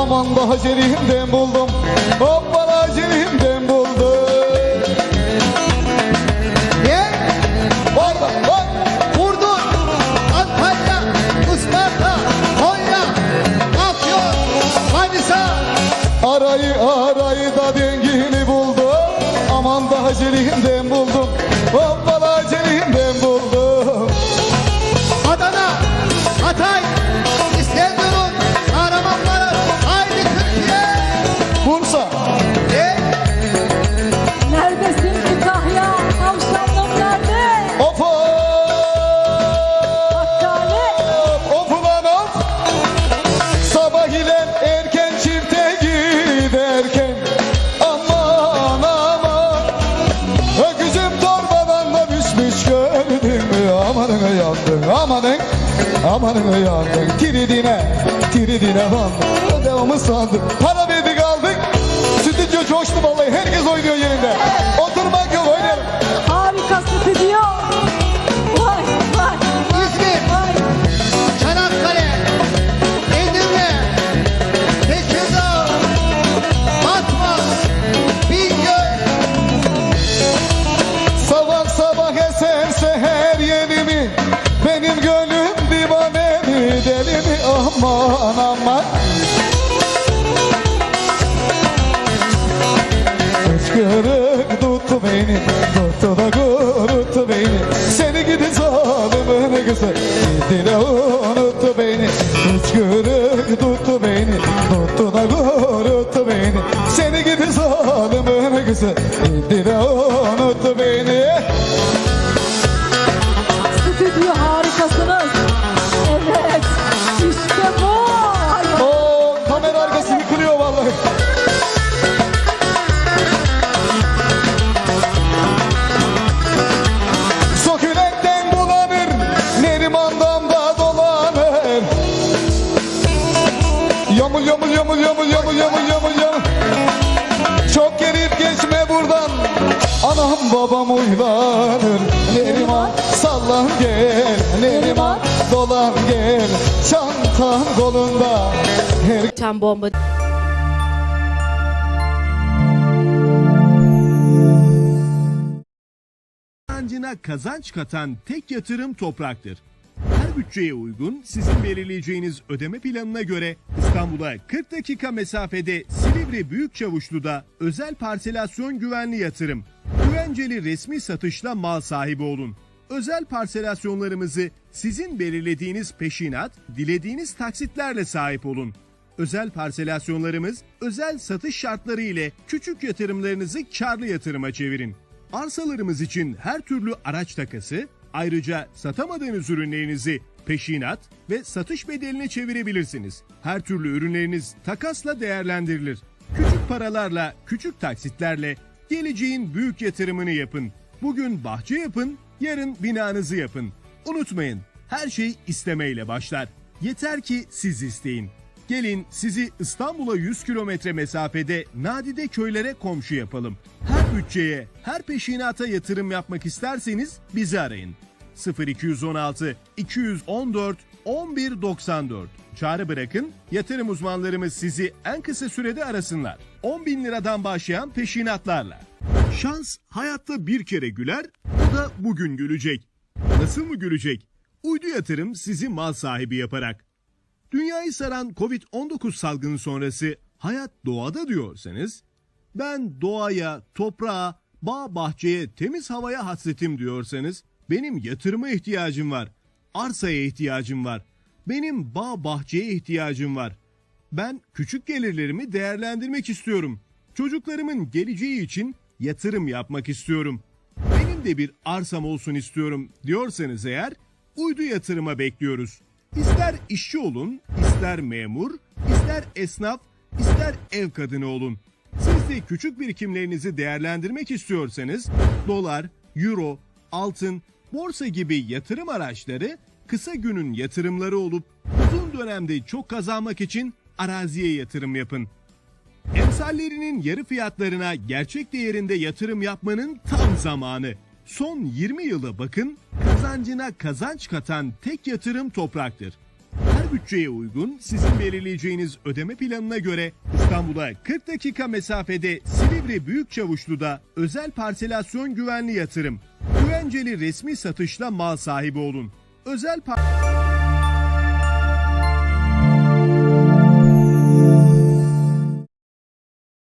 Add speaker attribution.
Speaker 1: Aman da Hacer'imden buldum. Hoppala Hacer'imden buldum.
Speaker 2: Ye! Orada bak
Speaker 1: Vurdun Antalya
Speaker 2: Isparta
Speaker 1: Konya Afyon Manisa. Arayı arayı da dengini buldum. Aman da Hacer'imden buldum. Hoppala Hacer'imden buldum. Amanın yandın Tiridine Tiridine bandın Devamı sandık Para verdik beni Tuttu da kuruttu beni. Seni gidi zalimin kızı Gitti de unuttu beni. Hıçkırık tuttu beni Tuttu da kuruttu beni. Seni gidi zalimin kızı Gitti de unuttu beni.
Speaker 2: Stüdyo
Speaker 1: Yamul yamul yamul yamul yamul yamul yamul yamul. Çok gelip geçme buradan. Anam babam uylanır. Neriman sallan gel. Neriman dolan gel. Çantan kolunda. Her
Speaker 3: Çam bomba
Speaker 4: kazancına kazanç katan tek yatırım topraktır. Bütçeye uygun sizin belirleyeceğiniz ödeme planına göre İstanbul'a 40 dakika mesafede Silivri Büyükçavuşlu'da özel parselasyon güvenli yatırım. Güvenceli resmi satışla mal sahibi olun. Özel parselasyonlarımızı sizin belirlediğiniz peşinat, dilediğiniz taksitlerle sahip olun. Özel parselasyonlarımız özel satış şartları ile küçük yatırımlarınızı karlı yatırıma çevirin. Arsalarımız için her türlü araç takası, ayrıca satamadığınız ürünlerinizi peşinat ve satış bedeline çevirebilirsiniz. Her türlü ürünleriniz takasla değerlendirilir. Küçük paralarla, küçük taksitlerle geleceğin büyük yatırımını yapın. Bugün bahçe yapın, yarın binanızı yapın. Unutmayın, her şey istemeyle başlar. Yeter ki siz isteyin. Gelin sizi İstanbul'a 100 kilometre mesafede nadide köylere komşu yapalım. Bütçeye, her peşinata yatırım yapmak isterseniz bizi arayın. 0216 214 1194 Çağrı bırakın, yatırım uzmanlarımız sizi en kısa sürede arasınlar. 10 bin liradan başlayan peşinatlarla. Şans hayatta bir kere güler, o da bugün gülecek. Nasıl mı gülecek? Uydu yatırım sizi mal sahibi yaparak. Dünyayı saran Covid-19 salgını sonrası hayat doğada diyorsanız, ben doğaya, toprağa, bağ bahçeye, temiz havaya hasretim diyorsanız, benim yatırıma ihtiyacım var, arsaya ihtiyacım var, benim bağ bahçeye ihtiyacım var. Ben küçük gelirlerimi değerlendirmek istiyorum. Çocuklarımın geleceği için yatırım yapmak istiyorum. Benim de bir arsam olsun istiyorum diyorsanız eğer uydu yatırıma bekliyoruz. İster işçi olun, ister memur, ister esnaf, ister ev kadını olun. Siz de küçük birikimlerinizi değerlendirmek istiyorsanız dolar, euro, altın, borsa gibi yatırım araçları kısa günün yatırımları olup uzun dönemde çok kazanmak için araziye yatırım yapın. Emsallerinin yarı fiyatlarına gerçek değerinde yatırım yapmanın tam zamanı. Son 20 yıla bakın, kazancına kazanç katan tek yatırım topraktır. Bütçeye uygun sizin belirleyeceğiniz ödeme planına göre İstanbul'a 40 dakika mesafede Silivri Büyükçavuşlu'da özel parselasyon güvenli yatırım. Güvenceli resmi satışla mal sahibi olun. Özel par-